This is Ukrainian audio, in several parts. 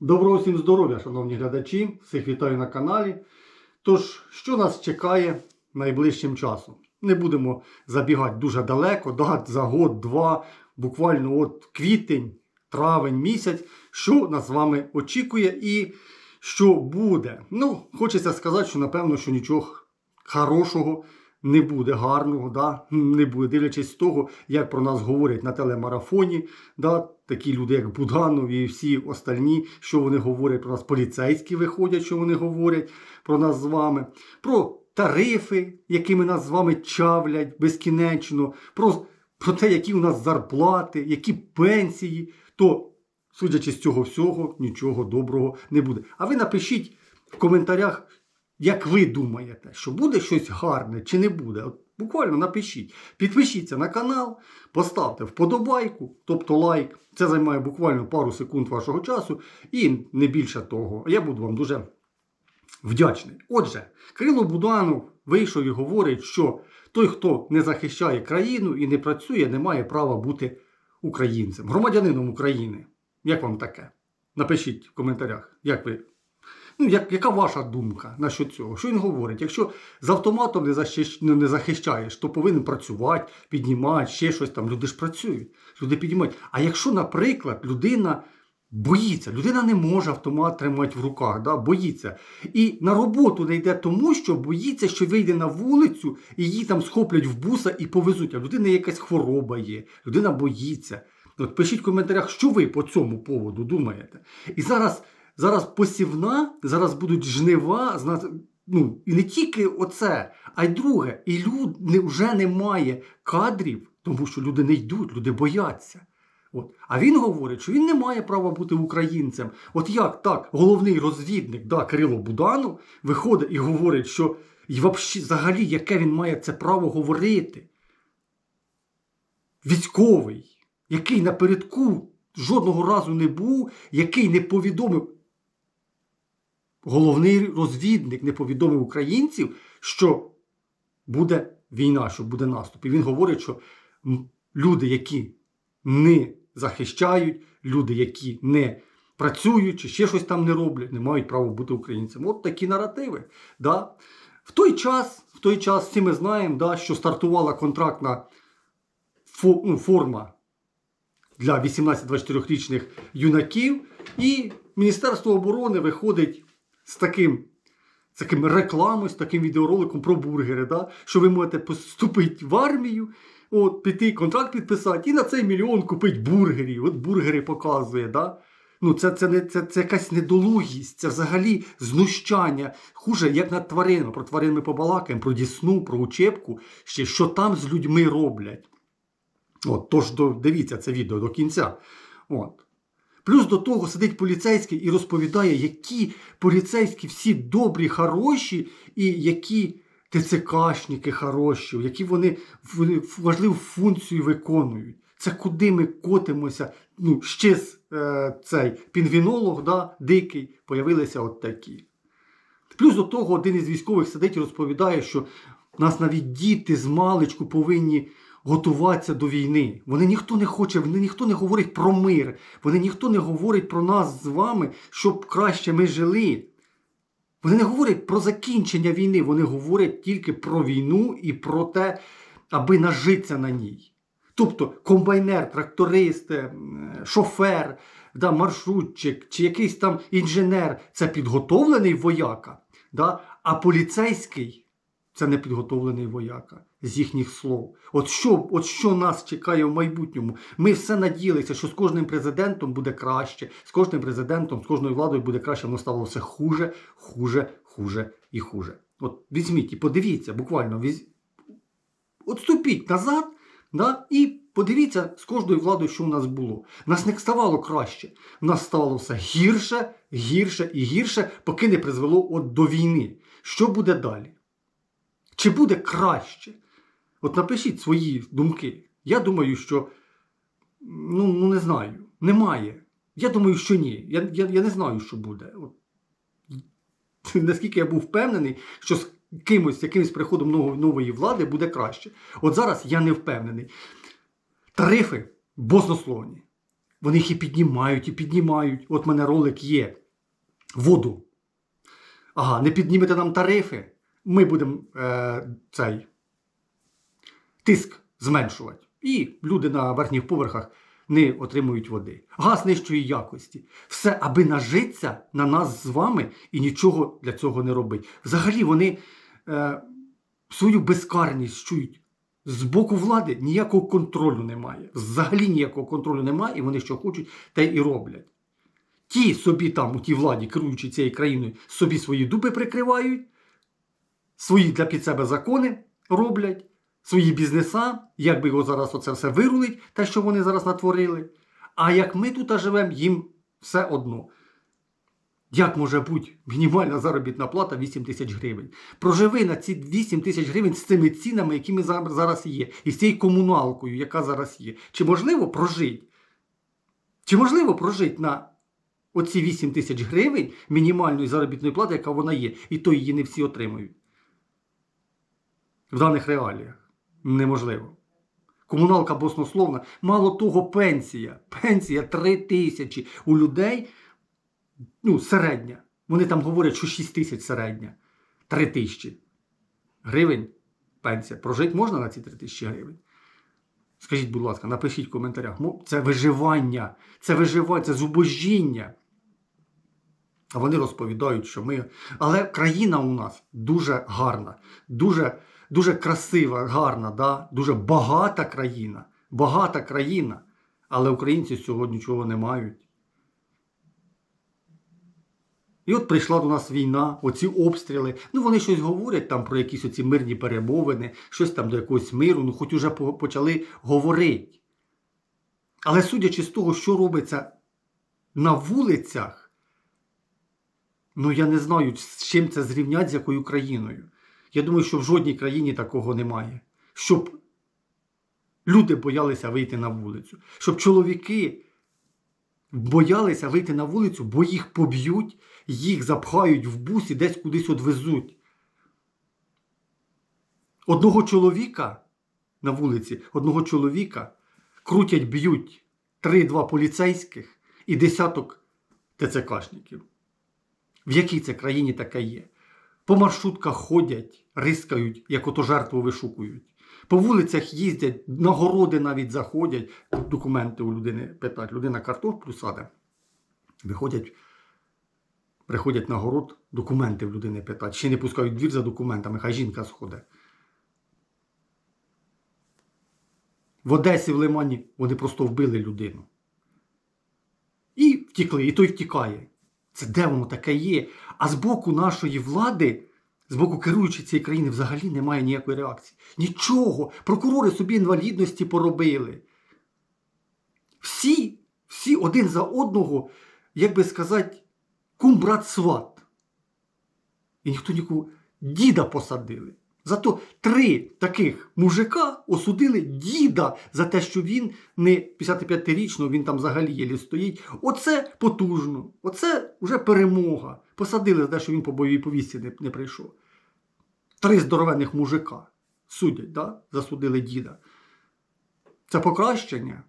Доброго всім здоров'я, шановні глядачі! Всіх вітаю на каналі. Тож, що нас чекає найближчим часом? Не будемо забігати дуже далеко, да, за год-два, буквально от квітень, травень місяць, що нас з вами очікує і що буде. Ну, хочеться сказати, що напевно, що нічого хорошого не буде, гарного, да? не буде, дивлячись з того, як про нас говорять на телемарафоні, да? Такі люди, як Буданов і всі остальні, що вони говорять про нас, поліцейські виходять, що вони говорять про нас з вами, про тарифи, якими нас з вами чавлять безкінечно, про, про те, які у нас зарплати, які пенсії, то, судячи з цього всього, нічого доброго не буде. А ви напишіть в коментарях, як ви думаєте, що буде щось гарне чи не буде? Буквально напишіть. Підпишіться на канал, поставте вподобайку, тобто лайк. Це займає буквально пару секунд вашого часу і не більше того. Я буду вам дуже вдячний. Отже, Кирило Буданов вийшов і говорить, що той, хто не захищає країну і не працює, не має права бути українцем, громадянином України. Як вам таке? Напишіть в коментарях, як ви Ну, як, яка ваша думка насчет цього? Що він говорить? Якщо з автоматом не, захищ... ну, не захищаєш, то повинен працювати, піднімати, ще щось там. Люди ж працюють, люди піднімають. А якщо, наприклад, людина боїться, людина не може автомат тримати в руках, да? боїться. І на роботу не йде тому, що боїться, що вийде на вулицю і її там схоплять в буса і повезуть. А в людини якась хвороба є, людина боїться. От пишіть в коментарях, що ви по цьому поводу думаєте. І зараз. Зараз посівна, зараз будуть жнива, ну, і не тільки оце, а й друге. І люд не, вже немає кадрів, тому що люди не йдуть, люди бояться. От. А він говорить, що він не має права бути українцем. От як так, головний розвідник, да, Кирило Буданов, виходить і говорить, що і взагалі, яке він має це право говорити? Військовий, який напередку жодного разу не був, який не повідомив головний розвідник не повідомив українців, що буде війна, що буде наступ. І він говорить, що люди, які не захищають, люди, які не працюють чи ще щось там не роблять, не мають права бути українцями. От такі наративи. Да? В той час, в той час всі ми знаємо, да, що стартувала контрактна ну, форма для 18-24-річних юнаків, і Міністерство оборони виходить з таким, з таким рекламою, з таким відеороликом про бургери, да? що ви можете поступити в армію, от, піти контракт підписати і на цей мільйон купити бургерів. От бургери показує. Да? Ну, це, це, не, це, це якась недолугість, це взагалі знущання. Хуже, як над тваринами. Про тварин ми побалакаємо, про дісну, про учебку, ще що там з людьми роблять. От, тож дивіться це відео до кінця. От. Плюс до того сидить поліцейський і розповідає, які поліцейські всі добрі, хороші, і які ТЦКшники хороші, які вони важливу функцію виконують. Це куди ми котимося. Ну, ще з е, цей пінгвінолог, да, дикий, появилися от такі. Плюс до того один із військових сидить і розповідає, що нас навіть діти з маличку повинні готуватися до війни. Вони ніхто не хоче, вони ніхто не говорить про мир, вони ніхто не говорить про нас з вами, щоб краще ми жили. Вони не говорять про закінчення війни, вони говорять тільки про війну і про те, аби нажитися на ній. Тобто комбайнер, тракторист, е, шофер, да, маршрутчик чи якийсь там інженер це підготовлений вояка, да, а поліцейський це не підготовлений вояка з їхніх слов. От що, от що нас чекає в майбутньому? Ми все надіялися, що з кожним президентом буде краще, з кожним президентом, з кожною владою буде краще, воно стало все хуже, хуже, хуже і хуже. От візьміть і подивіться, буквально віз... Отступіть назад да, і подивіться з кожною владою, що у нас було. Нас не ставало краще. Нас ставало все гірше, гірше і гірше, поки не призвело от до війни. Що буде далі? Чи буде краще? От напишіть свої думки. Я думаю, що ну, ну не знаю, немає. Я думаю, що ні. Я, я, я не знаю, що буде. От. Наскільки я був впевнений, що з кимось, якимось приходом нової, нової влади буде краще. От зараз я не впевнений. Тарифи баснословні. вони їх і піднімають, і піднімають. От в мене ролик є. Воду. Ага, не піднімете нам тарифи, ми будемо е, цей тиск зменшувати. І люди на верхніх поверхах не отримують води. Газ нижчої якості. Все, аби нажитися на нас з вами і нічого для цього не робить. Взагалі вони е, свою безкарність чують. З боку влади ніякого контролю немає. Взагалі ніякого контролю немає, і вони що хочуть, те і роблять. Ті собі там, у тій владі, керуючи цією країною, собі свої дуби прикривають, свої для під себе закони роблять, свої бізнеса, як би його зараз оце все вирулить, те, що вони зараз натворили. А як ми тут живемо, їм все одно. Як може бути мінімальна заробітна плата 8 тисяч гривень? Проживи на ці 8 тисяч гривень з цими цінами, якими за- зараз є, і з цією комуналкою, яка зараз є. Чи можливо прожити? Чи можливо прожити на оці 8 тисяч гривень мінімальної заробітної плати, яка вона є, і то її не всі отримують? В даних реаліях неможливо. Комуналка баснословна. Мало того, пенсія. Пенсія 3 тисячі. У людей ну, середня. Вони там говорять, що 6 тисяч середня. 3 тисячі гривень пенсія. Прожити можна на ці 3 тисячі гривень? Скажіть, будь ласка, напишіть в коментарях. Це виживання, це виживання, це зубожіння. А вони розповідають, що ми. Але країна у нас дуже гарна, дуже, дуже красива, гарна, да? дуже багата країна. Багата країна. Але українці з цього нічого не мають. І от прийшла до нас війна, оці обстріли. Ну вони щось говорять там про якісь оці мирні перемовини, щось там до якогось миру, ну хоч уже почали говорити. Але судячи з того, що робиться на вулицях, ну я не знаю, з чим це зрівнять, з якою країною. Я думаю, що в жодній країні такого немає. Щоб люди боялися вийти на вулицю, щоб чоловіки боялися вийти на вулицю, бо їх поб'ють, їх запхають в бус і десь кудись одвезуть. Одного чоловіка на вулиці, одного чоловіка крутять, б'ють три-два поліцейських і десяток ТЦКшників. В якій це країні таке є? По маршрутках ходять, рискають, як ото жертву вишукують. По вулицях їздять, на городи навіть заходять, документи у людини питають. Людина картоплю саде. Виходять, приходять на город, документи в людини питають. Ще не пускають двір за документами, хай жінка сходить. В Одесі, в Лимані вони просто вбили людину. І втікли, і той втікає. Це де воно таке є? А з боку нашої влади, з боку керуючої цієї країни, взагалі немає ніякої реакції. Нічого. Прокурори собі інвалідності поробили. Всі, всі один за одного, як би сказати, кум брат сват. І ніхто нікого діда посадили. Зато три таких мужика осудили діда за те, що він не 55-річного, він там взагалі єлі стоїть. Оце потужно, оце вже перемога. Посадили за те, що він по бойовій повісті не, не прийшов. Три здоровенних мужика судять, да? засудили діда. Це покращення.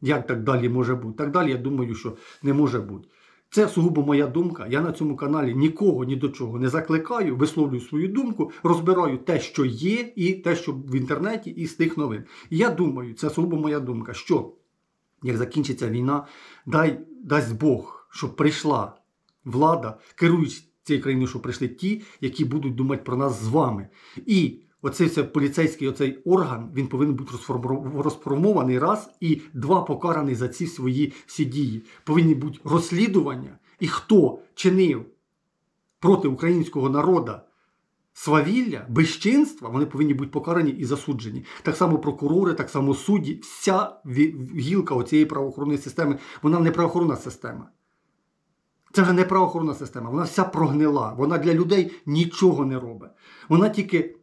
Як так далі може бути? Так далі, я думаю, що не може бути. Це сугубо моя думка. Я на цьому каналі нікого ні до чого не закликаю, висловлюю свою думку, розбираю те, що є, і те, що в інтернеті, і з тих новин. Я думаю, це сугубо моя думка, що як закінчиться війна, дай дасть Бог, щоб прийшла влада, керуючи цією країною, щоб прийшли ті, які будуть думати про нас з вами. І оцей все поліцейський оцей орган він повинен бути розформований раз і два покараний за ці свої всі дії. Повинні бути розслідування, і хто чинив проти українського народу свавілля, безчинства, вони повинні бути покарані і засуджені. Так само прокурори, так само судді, вся гілка оцієї правоохоронної системи, вона не правоохоронна система. Це вже не правоохоронна система, вона вся прогнила. Вона для людей нічого не робить. Вона тільки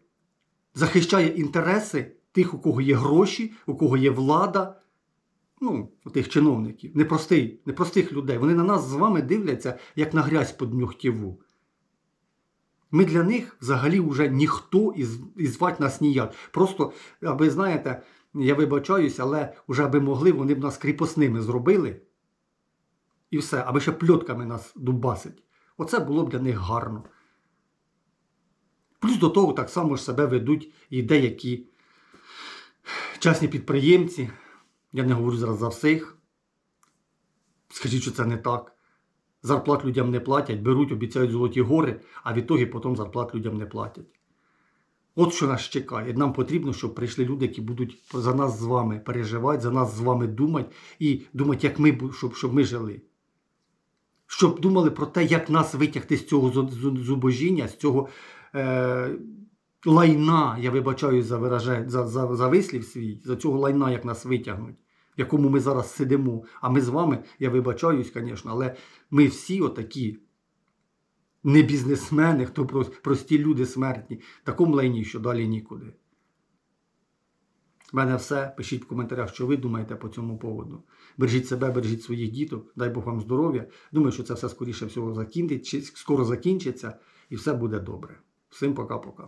захищає інтереси тих, у кого є гроші, у кого є влада, ну, тих чиновників, непростий, непростих людей. Вони на нас з вами дивляться, як на грязь під нюхтєву. Ми для них взагалі вже ніхто і звати нас ніяк. Просто, аби знаєте, Я вибачаюсь, але вже аби могли, вони б нас кріпосними зробили. І все, аби ще пльотками нас дубасить. Оце було б для них гарно. Плюс до того так само ж себе ведуть і деякі частні підприємці. Я не говорю зараз за всіх. Скажіть, що це не так. Зарплат людям не платять, беруть, обіцяють золоті гори, а в ітогі потім зарплат людям не платять. От що нас чекає. Нам потрібно, щоб прийшли люди, які будуть за нас з вами переживати, за нас з вами думати і думати, як ми, щоб, щоб ми жили. Щоб думали про те, як нас витягти з цього зу- зу- зубожіння, з цього е, лайна, я вибачаю за, вираже, за, за, за вислів свій, за цього лайна, як нас витягнуть, в якому ми зараз сидимо. А ми з вами, я вибачаюсь, звісно, але ми всі отакі не бізнесмени, хто прос- прості люди смертні. В такому лайні, що далі нікуди. В мене все. Пишіть в коментарях, що ви думаєте по цьому поводу. Бережіть себе, бережіть своїх діток, дай Бог вам здоров'я. Думаю, що це все скоріше всього закінчиться, скоро закінчиться і все буде добре. Всім пока-пока.